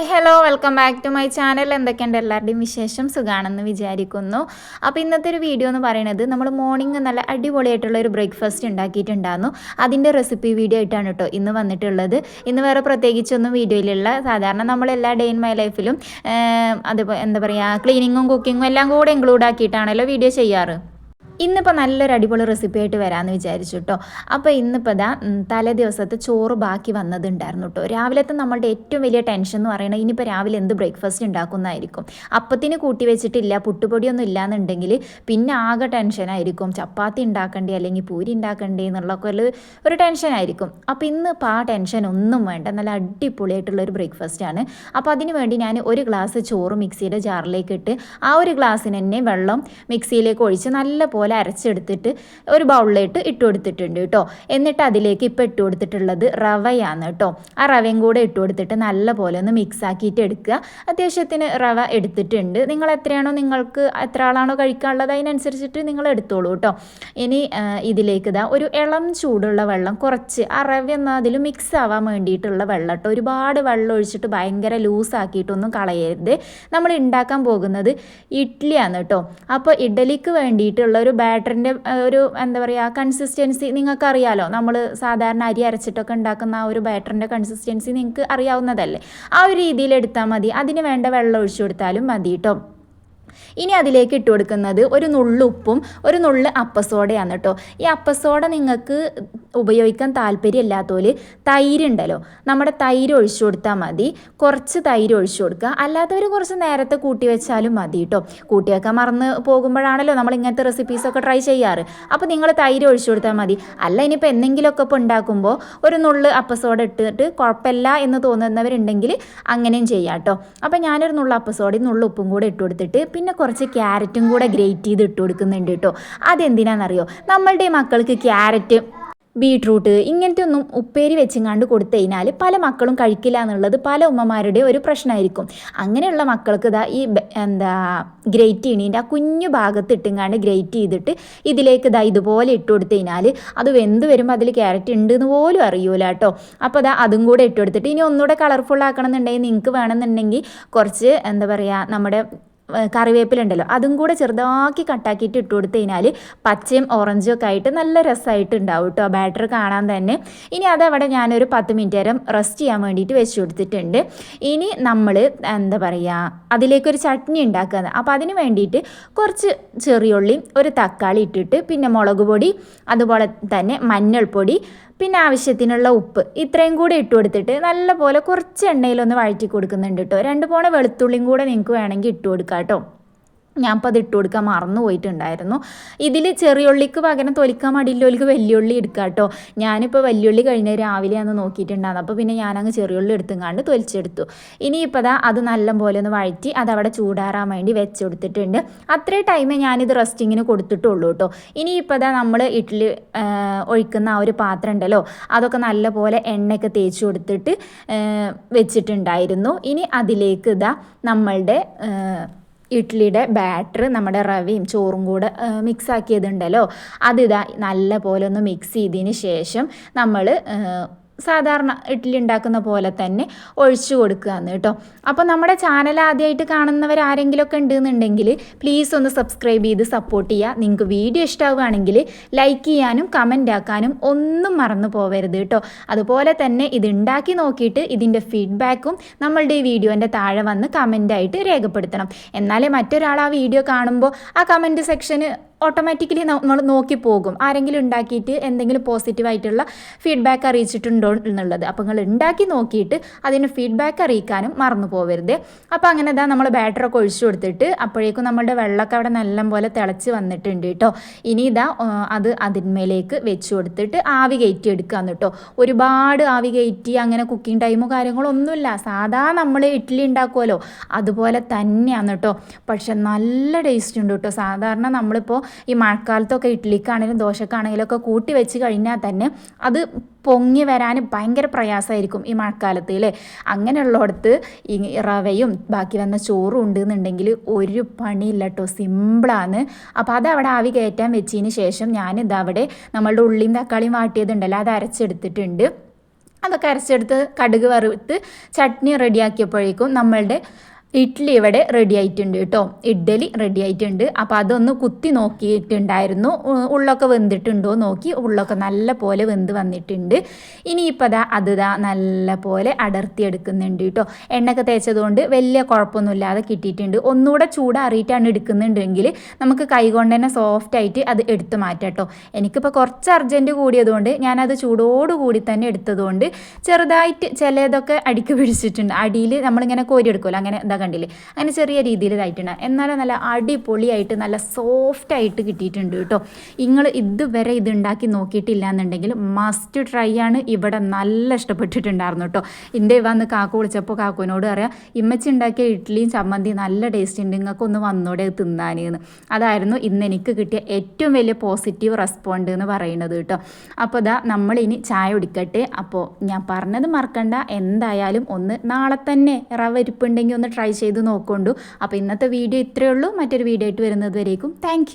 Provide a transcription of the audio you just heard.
Hello welcome back to my channel എന്തൊക്കെയുണ്ട് എല്ലാവരുടെയും വിശേഷം? സുഖാണെന്ന് വിചാരിക്കുന്നു. അപ്പോൾ ഇന്നത്തെ ഒരു വീഡിയോ എന്ന് പറയുന്നത് നമ്മൾ മോർണിംഗ് നല്ല അടിപൊളിയായിട്ടുള്ള ഒരു ബ്രേക്ക്ഫാസ്റ്റ് ഉണ്ടാക്കിയിട്ടുണ്ടായിരുന്നു. അതിന്റെ റെസിപ്പി വീഡിയോ ആയിട്ടാണ് കേട്ടോ ഇന്ന് വന്നിട്ടുള്ളത്. ഇന്ന് വേറെ പ്രത്യേകിച്ചൊന്നും വീഡിയോയിലുള്ള സാധാരണ നമ്മൾ എല്ലാ ഡേ ഇൻ മൈ ലൈഫിലും അതുപോലെ എന്താ പറയുക ക്ലീനിങ്ങും കുക്കിങ്ങും എല്ലാം കൂടെ ഇൻക്ലൂഡ് ആക്കിയിട്ടാണല്ലോ വീഡിയോ ചെയ്യാറ്. ഇന്നിപ്പോൾ നല്ലൊരു അടിപൊളി റെസിപ്പി ആയിട്ട് വരാമെന്ന് വിചാരിച്ചു കേട്ടോ അപ്പോൾ ഇന്നിപ്പോൾ ഇതാ തലേ ദിവസത്തെ ചോറ് ബാക്കി വന്നതുണ്ടായിരുന്നു കേട്ടോ രാവിലത്തെ നമ്മളുടെ ഏറ്റവും വലിയ ടെൻഷൻ എന്ന് പറയുന്നത് ഇനിയിപ്പോൾ രാവിലെ എന്ത് ബ്രേക്ക്ഫാസ്റ്റ് ഉണ്ടാക്കുന്നതായിരിക്കും. അപ്പത്തിന് കൂട്ടി വെച്ചിട്ടില്ല പുട്ടുപൊടിയൊന്നും ഇല്ലയെന്നുണ്ടെങ്കിൽ പിന്നെ ആകെ ടെൻഷനായിരിക്കും ചപ്പാത്തി ഉണ്ടാക്കണ്ടേ അല്ലെങ്കിൽ പൂരി ഉണ്ടാക്കണ്ടേ എന്നുള്ളൊക്കെ ഒരു ടെൻഷനായിരിക്കും അപ്പോൾ ഇന്നിപ്പോൾ ആ ടെൻഷൻ ഒന്നും വേണ്ട. നല്ല അടിപൊളിയായിട്ടുള്ള ഒരു ബ്രേക്ക്ഫാസ്റ്റ് ആണ്. അപ്പോൾ അതിന് വേണ്ടി ഞാൻ ഒരു ഗ്ലാസ് ചോറ് മിക്സിയുടെ ജാറിലേക്ക് ഇട്ട് ആ ഒരു ഗ്ലാസ്സിന് തന്നെ വെള്ളം മിക്സിയിലേക്ക് ഒഴിച്ച് നല്ല അരച്ചെടുത്തിട്ട് ഒരു ബൗളിലേക്ക് ഇട്ട് കൊടുത്തിട്ടുണ്ട് കേട്ടോ. എന്നിട്ട് അതിലേക്ക് ഇപ്പോൾ ഇട്ട് കൊടുത്തിട്ടുള്ളത് റവയാണ് കേട്ടോ. ആ റവയും കൂടെ ഇട്ട് കൊടുത്തിട്ട് നല്ല പോലെ ഒന്ന് മിക്സ് ആക്കിയിട്ട് എടുക്കുക. അത്യാവശ്യത്തിന് റവ എടുത്തിട്ടുണ്ട്. നിങ്ങൾ എത്രയാണോ നിങ്ങൾക്ക് എത്ര ആളാണോ കഴിക്കാനുള്ളത് അതിനനുസരിച്ചിട്ട് നിങ്ങൾ എടുത്തോളൂ കേട്ടോ. ഇനി ഇതിലേക്ക് ഇതാ ഒരു ഇളം ചൂടുള്ള വെള്ളം കുറച്ച് ആ റവ എന്നാൽ അതിൽ മിക്സ് ആവാൻ വേണ്ടിയിട്ടുള്ള വെള്ളം കേട്ടോ. ഒരുപാട് വെള്ളം ഒഴിച്ചിട്ട് ഭയങ്കര ലൂസാക്കിയിട്ടൊന്നും കളയരുത്. നമ്മൾ ഉണ്ടാക്കാൻ പോകുന്നത് ഇഡ്ഡലിയാണ് കേട്ടോ. അപ്പോൾ ഇഡ്ഡലിക്ക് വേണ്ടിയിട്ടുള്ള ഒരു ബാറ്ററിന്റെ ഒരു എന്താ പറയുക കൺസിസ്റ്റൻസി നിങ്ങൾക്ക് നിങ്ങൾക്കറിയാലോ? നമ്മൾ സാധാരണ അരി അരച്ചിട്ടൊക്കെ ഉണ്ടാക്കുന്ന ആ ഒരു ബാറ്ററിന്റെ കൺസിസ്റ്റൻസി നിങ്ങൾക്ക് അറിയാവുന്നതല്ലേ? ആ ഒരു രീതിയിൽ എടുത്താൽ മതി. അതിന് വേണ്ട വെള്ളം ഒഴിച്ചു കൊടുത്താലും മതി കേട്ടോ ഇനി അതിലേക്ക് ഇട്ട് കൊടുക്കുന്നത് ഒരു നുള്ളു ഉപ്പും ഒരു നുള്ളു അപ്പസോഡയാണ് കേട്ടോ ഈ അപ്പസോഡ നിങ്ങൾക്ക് ഉപയോഗിക്കാൻ താല്പര്യമില്ലാത്തവർ തൈര് ഉണ്ടല്ലോ നമ്മുടെ തൈര് ഒഴിച്ചു കൊടുത്താൽ മതി. കുറച്ച് തൈര് ഒഴിച്ചു കൊടുക്കുക. അല്ലാത്തവർ കുറച്ച് നേരത്തെ കൂട്ടി വെച്ചാലും മതി കേട്ടോ കൂട്ടി വെക്കാൻ മറന്ന് പോകുമ്പോഴാണല്ലോ നമ്മൾ ഇങ്ങനത്തെ റെസിപ്പീസൊക്കെ ട്രൈ ചെയ്യാറ്. അപ്പോൾ നിങ്ങൾ തൈര് ഒഴിച്ചു കൊടുത്താൽ മതി. അല്ല ഇനിയിപ്പോൾ എന്തെങ്കിലുമൊക്കെ ഇപ്പോൾ ഉണ്ടാക്കുമ്പോൾ ഒരു നുള്ളു അപ്പസോഡ ഇട്ടിട്ട് കുഴപ്പമില്ല എന്ന് തോന്നുന്നവരുണ്ടെങ്കിൽ അങ്ങനെയും ചെയ്യാം കേട്ടോ അപ്പോൾ ഞാനൊരു നുള്ള അപ്പസോഡി നുള്ള ഉപ്പും കൂടെ ഇട്ട് കൊടുത്തിട്ട് പിന്നെ കുറച്ച് ക്യാരറ്റും കൂടെ ഗ്രേറ്റ് ചെയ്ത് ഇട്ട് കൊടുക്കുന്നുണ്ട് കേട്ടോ. അതെന്തിനാണെന്നറിയോ നമ്മളുടെ മക്കൾക്ക് ക്യാരറ്റ് ബീട്രൂട്ട് ഇങ്ങനത്തെ ഒന്നും ഉപ്പേരി വെച്ചിങ്ങാണ്ട് കൊടുത്തു കഴിഞ്ഞാൽ പല മക്കളും കഴിക്കില്ല എന്നുള്ളത് പല ഉമ്മമാരുടെ ഒരു പ്രശ്നമായിരിക്കും. അങ്ങനെയുള്ള മക്കൾക്ക് ഇതാ ഈ എന്താ ഗ്രേറ്റ് ചെയ്യണീന്റെ ആ കുഞ്ഞു ഭാഗത്ത് ഇട്ടെങ്ങാണ്ട് ഗ്രേറ്റ് ചെയ്തിട്ട് ഇതിലേക്ക് ഇതാ ഇതുപോലെ ഇട്ട് കൊടുത്തു കഴിഞ്ഞാൽ അത് വെന്ത് വരുമ്പോൾ അതിൽ ക്യാരറ്റ് ഉണ്ട് എന്ന് പോലും അറിയൂല കേട്ടോ. അപ്പോൾ അതാ അതും കൂടെ ഇട്ട് കൊടുത്തിട്ട് ഇനി ഒന്നുകൂടെ കളർഫുൾ ആക്കണം എന്നുണ്ടെങ്കിൽ നിങ്ങൾക്ക് വേണമെന്നുണ്ടെങ്കിൽ കുറച്ച് എന്താ പറയുക നമ്മുടെ ഏഹ് കറിവേപ്പിലുണ്ടല്ലോ അതും കൂടെ ചെറുതാക്കി കട്ടാക്കിയിട്ട് ഇട്ട് കൊടുത്തു കഴിഞ്ഞാൽ പച്ചയും ഓറഞ്ചും ഒക്കെ ആയിട്ട് നല്ല രസമായിട്ട് ഉണ്ടാവും കേട്ടോ ബാറ്റർ കാണാൻ തന്നെ. ഇനി അതവിടെ ഞാനൊരു പത്ത് മിനിറ്റ് നേരം റെസ്റ്റ് ചെയ്യാൻ വേണ്ടിയിട്ട് വെച്ച് കൊടുത്തിട്ടുണ്ട്. ഇനി നമ്മൾ എന്താ പറയുക അതിലേക്കൊരു ചട്നി ഉണ്ടാക്കുക അപ്പോൾ അതിന് വേണ്ടിയിട്ട് കുറച്ച് ചെറിയുള്ളിയും ഒരു തക്കാളി ഇട്ടിട്ട് പിന്നെ മുളക് പൊടി അതുപോലെ തന്നെ മഞ്ഞൾപ്പൊടി പിന്നെ ആവശ്യത്തിനുള്ള ഉപ്പ് ഇത്രയും കൂടെ ഇട്ട് കൊടുത്തിട്ട് നല്ലപോലെ കുറച്ച് എണ്ണയിലൊന്ന് വഴറ്റി കൊടുക്കുന്നുണ്ട് കേട്ടോ രണ്ട് പോണ വെളുത്തുള്ളിയും കൂടെ നിങ്ങൾക്ക് വേണമെങ്കിൽ ഇട്ട് കൊടുക്കാം. കേട്ടോ. ഞാൻ ഇപ്പോൾ അത് ഇട്ട് കൊടുക്കാൻ മറന്നു പോയിട്ടുണ്ടായിരുന്നു. ഇതിൽ ചെറിയുള്ളിക്ക് പകരം തൊലിക്കാൻ മടിയില്ലോലിക്ക് വലിയുള്ളി എടുക്കുക കേട്ടോ. ഞാനിപ്പോൾ വലിയുള്ളി കഴിഞ്ഞ രാവിലെ അന്ന് നോക്കിയിട്ടുണ്ടായിരുന്നു. അപ്പോൾ പിന്നെ ഞാനങ്ങ് ചെറിയുള്ളി എടുത്തുങ്ങാണ്ട് തൊലിച്ചെടുത്തു. ഇനിയിപ്പോൾ അത് നല്ല പോലെ ഒന്ന് വഴറ്റി അത് അവിടെ ചൂടാറാൻ വേണ്ടി വെച്ച് കൊടുത്തിട്ടുണ്ട്. അത്രയും ടൈമേ ഞാനിത് റെസ്റ്റിങ്ങിന് കൊടുത്തിട്ടുള്ളൂ കേട്ടോ. ഇനിയിപ്പോൾ ദാ നമ്മൾ ഇഡ്ഡലി ഒഴിക്കുന്ന ആ ഒരു പാത്രം ഉണ്ടല്ലോ അതൊക്കെ നല്ല പോലെ എണ്ണയൊക്കെ തേച്ച് കൊടുത്തിട്ട് വെച്ചിട്ടുണ്ടായിരുന്നു. ഇനി അതിലേക്ക് ഇതാ നമ്മളുടെ ഇഡ്ഡലിയുടെ ബാറ്റർ നമ്മുടെ റവയും ചോറും കൂടെ മിക്സ് ആക്കിയതുണ്ടല്ലോ. അതിതാ നല്ല പോലെ ഒന്ന് മിക്സ് ചെയ്തതിന് ശേഷം നമ്മൾ സാധാരണ ഇഡ്ഡലി ഉണ്ടാക്കുന്ന പോലെ തന്നെ ഒഴിച്ചു കൊടുക്കുകയാണ് കേട്ടോ. അപ്പോൾ നമ്മുടെ ചാനൽ ആദ്യമായിട്ട് കാണുന്നവർ ആരെങ്കിലുമൊക്കെ ഉണ്ടെന്നുണ്ടെങ്കിൽ പ്ലീസ് ഒന്ന് സബ്സ്ക്രൈബ് ചെയ്ത് സപ്പോർട്ട് ചെയ്യുക നിങ്ങൾക്ക് വീഡിയോ ഇഷ്ടമാവുകയാണെങ്കിൽ ലൈക്ക് ചെയ്യാനും കമന്റ് ആക്കാനും ഒന്നും മറന്നു പോവരുത് കേട്ടോ. അതുപോലെ തന്നെ ഇത് ഉണ്ടാക്കി നോക്കിയിട്ട് ഇതിന്റെ ഫീഡ്ബാക്കും നമ്മളുടെ ഈ വീഡിയോന്റെ താഴെ വന്ന് കമന്റായിട്ട് രേഖപ്പെടുത്തണം. എന്നാലേ മറ്റൊരാൾ ആ വീഡിയോ കാണുമ്പോൾ ആ കമന്റ് സെക്ഷന് ഓട്ടോമാറ്റിക്കലി നമ്മൾ നോക്കി പോകും. ആരെങ്കിലും ഉണ്ടാക്കിയിട്ട് എന്തെങ്കിലും പോസിറ്റീവായിട്ടുള്ള ഫീഡ്ബാക്ക് അറിയിച്ചിട്ടുണ്ടോ എന്നുള്ളത്. അപ്പോൾ നിങ്ങൾ ഉണ്ടാക്കി നോക്കിയിട്ട് അതിന് ഫീഡ്ബാക്ക് അറിയിക്കാനും മറന്നു പോകരുത് അപ്പോൾ അങ്ങനെ ഇതാ നമ്മൾ ബാറ്ററൊക്കെ ഒഴിച്ചു കൊടുത്തിട്ട് അപ്പോഴേക്കും നമ്മുടെ വെള്ളമൊക്കെ അവിടെ നല്ല പോലെ തിളച്ച് വന്നിട്ടുണ്ട് കേട്ടോ ഇനി ഇതാ അത് അതിന്മേലേക്ക് വെച്ച് കൊടുത്തിട്ട് ആവി കയറ്റി എടുക്കാന്ന് കേട്ടോ ഒരുപാട് ആവി കയറ്റി അങ്ങനെ കുക്കിംഗ് ടൈമോ കാര്യങ്ങളോ ഒന്നുമില്ല. സാധാ നമ്മൾ ഇഡ്ഡലി ഉണ്ടാക്കുമല്ലോ അതുപോലെ തന്നെയാണ് കേട്ടോ പക്ഷെ നല്ല ടേസ്റ്റ് ഉണ്ട് കേട്ടോ സാധാരണ നമ്മളിപ്പോൾ ഈ മഴക്കാലത്തൊക്കെ ഇഡ്ഡലിക്കാണെങ്കിലും ദോശക്കാണെങ്കിലും ഒക്കെ കൂട്ടി വെച്ച് കഴിഞ്ഞാൽ തന്നെ അത് പൊങ്ങി വരാൻ ഭയങ്കര പ്രയാസമായിരിക്കും ഈ മഴക്കാലത്ത് അല്ലേ അങ്ങനെയുള്ളിടത്ത് ഈ റവയും ബാക്കി വന്ന ചോറും ഉണ്ട് എന്നുണ്ടെങ്കിൽ ഒരു പണിയില്ല കേട്ടോ സിമ്പിളാണ് അപ്പോൾ അത് അവിടെ ആവി കയറ്റാൻ വെച്ചതിന് ശേഷം ഞാനിതവിടെ നമ്മളുടെ ഉള്ളിയും തക്കാളിയും വാട്ടിയതുണ്ടല്ലോ അത് അരച്ചെടുത്തിട്ടുണ്ട്. അതൊക്കെ അരച്ചെടുത്ത് കടുക് വറുത്ത് ചട്നി റെഡിയാക്കിയപ്പോഴേക്കും നമ്മളുടെ ഇഡ്ഡലി ഇവിടെ റെഡി ആയിട്ടുണ്ട് കേട്ടോ. ഇഡ്ഡലി റെഡി ആയിട്ടുണ്ട്. അപ്പോൾ അതൊന്ന് കുത്തി നോക്കിയിട്ടുണ്ടായിരുന്നു. ഉള്ളൊക്കെ വെന്തിട്ടുണ്ടോ നോക്കി. ഉള്ളൊക്കെ നല്ല പോലെ വെന്ത് വന്നിട്ടുണ്ട്. ഇനിയിപ്പോൾ അതാ അത് ഇതാ നല്ല പോലെ അടർത്തിയെടുക്കുന്നുണ്ട് കേട്ടോ. എണ്ണയൊക്കെ തേച്ചതുകൊണ്ട് വലിയ കുഴപ്പമൊന്നുമില്ലാതെ കിട്ടിയിട്ടുണ്ട്. ഒന്നുകൂടെ ചൂടാറിയിട്ടാണ് എടുക്കുന്നുണ്ടെങ്കിൽ നമുക്ക് കൈകൊണ്ട് തന്നെ സോഫ്റ്റ് ആയിട്ട് അത് എടുത്തു മാറ്റാം കേട്ടോ. എനിക്കിപ്പോൾ കുറച്ച് അർജന്റ് കൂടിയതുകൊണ്ട് ഞാനത് ചൂടോടുകൂടി തന്നെ എടുത്തതുകൊണ്ട് ചെറുതായിട്ട് ചിലതൊക്കെ അടിക്ക് പിടിച്ചിട്ടുണ്ട്. അടിയിൽ നമ്മളിങ്ങനെ കോരിയെടുക്കുമല്ലോ. അങ്ങനെ ഇതാ കണ്ടില്ലേ? അങ്ങനെ ചെറിയ രീതിയിൽ ഇതായിട്ടുണ്ട്. എന്നാലും നല്ല അടിപൊളിയായിട്ട് നല്ല സോഫ്റ്റ് ആയിട്ട് കിട്ടിയിട്ടുണ്ട് കേട്ടോ. നിങ്ങൾ ഇതുവരെ ഇത് ഉണ്ടാക്കി നോക്കിയിട്ടില്ല എന്നുണ്ടെങ്കിൽ മസ്റ്റ് ട്രൈ ആണ്. ഇവിടെ നല്ല ഇഷ്ടപ്പെട്ടിട്ടുണ്ടായിരുന്നു കേട്ടോ. എന്റെ വന്ന് കാക്ക വിളിച്ചപ്പോൾ കാക്കുവിനോട് പറയാം ഇമ്മച്ചി ഉണ്ടാക്കിയ ഇഡ്ഡലിയും ചമ്മന്തി നല്ല ടേസ്റ്റ് ഉണ്ട്. നിങ്ങൾക്ക് ഒന്ന് വന്നോടെ തിന്നാനെന്ന്. അതായിരുന്നു ഇന്ന് എനിക്ക് കിട്ടിയ ഏറ്റവും വലിയ പോസിറ്റീവ് റെസ്പോണ്ട് എന്ന് പറയുന്നത് കേട്ടോ. അപ്പോൾ ഇതാ നമ്മളിനി ചായ കുടിക്കട്ടെ. അപ്പോൾ ഞാൻ പറഞ്ഞത് മറക്കണ്ട. എന്തായാലും ഒന്ന് നാളെ തന്നെ റവ ഇരിപ്പുണ്ടെങ്കിൽ ഒന്ന് ട്രൈ ചെയ്ത് നോക്കൊണ്ടു. അപ്പോൾ ഇന്നത്തെ വീഡിയോ ഇത്രയേ ഉള്ളൂ. മറ്റൊരു വീഡിയോ ആയിട്ട് വരുന്നത് വരേക്കും. താങ്ക്